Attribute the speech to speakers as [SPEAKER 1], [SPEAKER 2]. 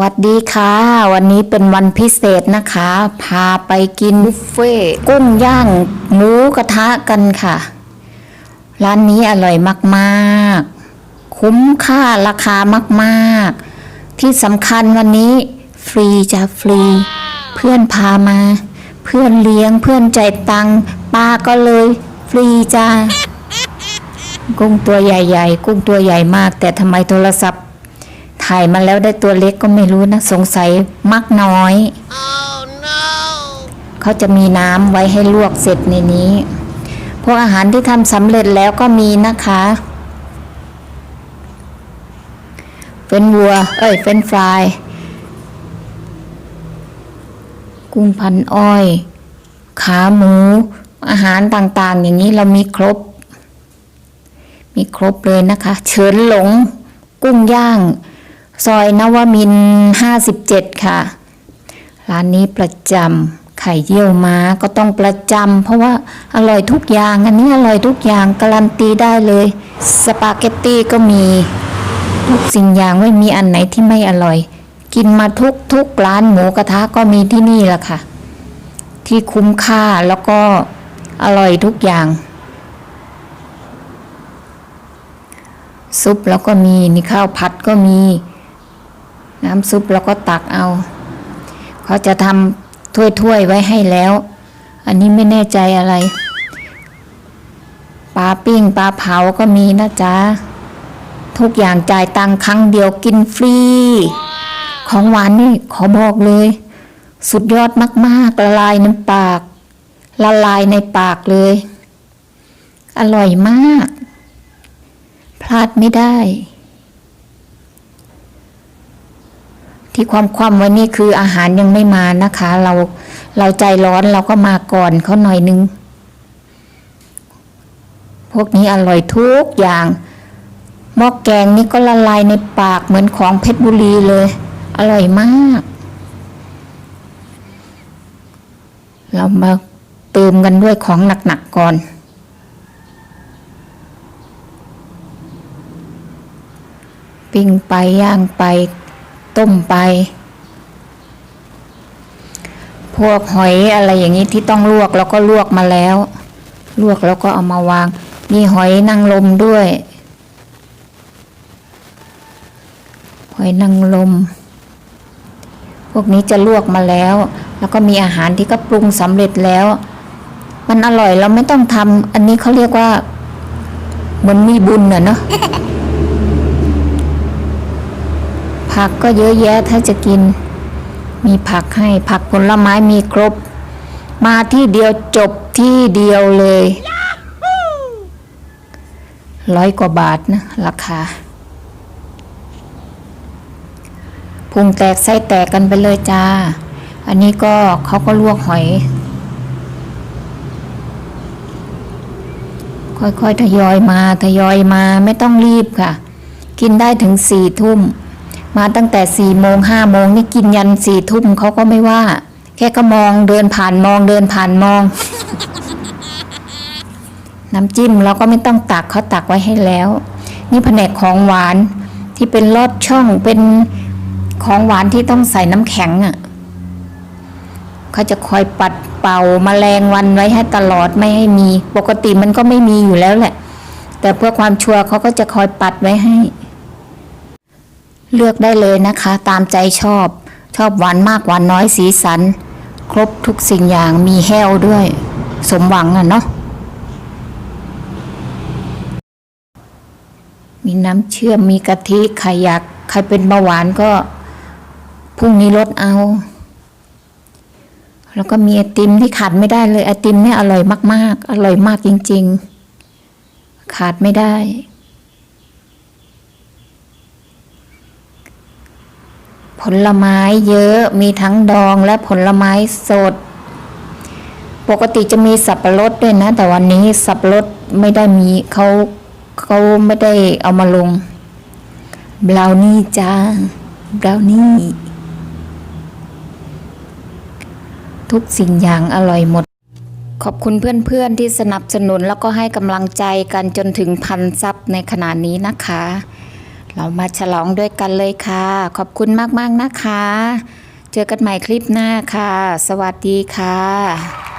[SPEAKER 1] วัสดีค่ะ วันนี้เป็นวันพิเศษนะคะ พาไปกินบุฟเฟ่กุ้งย่างหมูกระทะกันค่ะ ร้านนี้อร่อยมากๆ คุ้มค่าราคามากๆ ที่สำคัญวันนี้ฟรีจะฟรี เพื่อนพามา เพื่อนเลี้ยงเพื่อนใจตังป้าก็เลยฟรีจ้ากุ้งตัวใหญ่ ๆ กุ้งตัวใหญ่มาก แต่ทำไมโทรศัพท์ ถ่ายมาแล้วได้ตัวเล็กก็ไม่รู้นะ สงสัยมักน้อย
[SPEAKER 2] Oh no!
[SPEAKER 1] เขาจะมีน้ำไว้ให้ลวกเสร็จในนี้ พวกอาหารที่ทำสำเร็จแล้วก็มีนะคะ เป็นวัว เอ้ย เป็นฟราย กุ้งพันอ้อย ขาหมู อาหารต่างๆ อย่างนี้เรามีครบ มีครบเลยนะคะเฉินหลงกุ้งย่าง ซอยนวมินห้าสิบเจ็ดค่ะ ร้านนี้ประจำไข่เยี่ยวม้าก็ต้องประจำเพราะว่าอร่อยทุกอย่าง อันนี้อร่อยทุกอย่างการันตีได้เลย สปาเกตตี้ก็มี ทุกสิ่งอย่างไม่มีอันไหนที่ไม่อร่อย กินมาทุกทุกร้านหมูกระทะก็มีที่นี่แหละค่ะ ที่คุ้มค่าแล้วก็อร่อยทุกอย่างซุปแล้วก็มีนี่ข้าวผัดก็มี น้ำซุปแล้วก็ตักเอา เขาจะทำถ้วยๆไว้ให้แล้ว อันนี้ไม่แน่ใจอะไรปลาปิ้งปลาเผาก็มีนะจ๊ะ ทุกอย่างจ่ายตังค์ครั้งเดียวกินฟรี ของหวานนี่ขอบอกเลย สุดยอดมากๆละลายในปาก ละลายในปากเลย อร่อยมาก พลาดไม่ได้ ที่ความความว้นี่คืออาหารยังไม่มานะคะ เราเราใจร้อนเราก็มาก่อนเขาหน่อยนึง พวกนี้อร่อยทุกอย่างหม้อแกงนี่ก็ละลายในปากเหมือนของเพชรบุรีเลย อร่อยมาก เรามาเติมกันด้วยของหนักๆก่อนปิ้งไปย่างไป ต้มไป พวกหอยอะไรอย่างนี้ที่ต้องลวกเราก็ลวกมาแล้ว ลวกแล้วก็เอามาวาง มีหอยนางรมด้วย หอยนางรมพวกนี้จะลวกมาแล้ว แล้วก็มีอาหารที่ก็ปรุงสำเร็จแล้ว มันอร่อยเราไม่ต้องทำอันนี้เขาเรียกว่าเหมือนมีบุญน่ะเนาะ ผักก็เยอะแยะถ้าจะกิน มีผักให้ผักผลไม้มีครบ มาที่เดียวจบที่เดียวเลยร้อยกว่าบาทนะ ราคาพุงแตกไส้แตกกันไปเลยจ้า อันนี้ก็เขาก็ลวกหอย ค่อยๆทยอยมาทยอยมาไม่ต้องรีบค่ะ กินได้ถึงสี่ทุ่ม มาตั้งแต่สี่โมงห้าโมงนี่กินยันสี่ทุ่มเขาก็ไม่ว่า แค่ก็มองเดินผ่านมองเดินผ่านมอง น้ำจิ้มเราก็ไม่ต้องตักเขาตักไว้ให้แล้ว นี่แผนกของหวานที่เป็นลอดช่องเป็นของหวานที่ต้องใส่น้ำแข็งอะเขาจะคอยปัดเป่ามาแมลงวันไว้ให้ตลอดไม่ให้มี ปกติมันก็ไม่มีอยู่แล้วแหละ แต่เพื่อความชัวร์เขาก็จะคอยปัดไว้ให้ เลือกได้เลยนะคะ ตามใจชอบ ชอบหวานมากหวานน้อยสีสัน ครบทุกสิ่งอย่างมีแห้วด้วย สมหวังอะเนาะมีน้ำเชื่อมมีกะทิใครอยากใครเป็นเบาหวานก็พรุ่งนี้ลดเอา แล้วก็มีไอติมที่ขาดไม่ได้เลยไอติมเนี่ยอร่อยมาก ๆ อร่อยมากจริง ๆ ขาดไม่ได้ ผลไม้เยอะมีทั้งดองและผลไม้สด ปกติจะมีสับปะรดด้วยนะ แต่วันนี้สับปะรดไม่ได้มีเขาเขาไม่ได้เอามาลงบราวนี่จ้าบราวนี่ ทุกสิ่งอย่างอร่อยหมด ขอบคุณเพื่อนๆที่สนับสนุนแล้วก็ให้กำลังใจกันจนถึงพันซับในขณะนี้นะคะ เรามาฉลองด้วยกันเลยค่ะ ขอบคุณมาก ๆ นะคะ เจอกันใหม่คลิปหน้าค่ะ สวัสดีค่ะ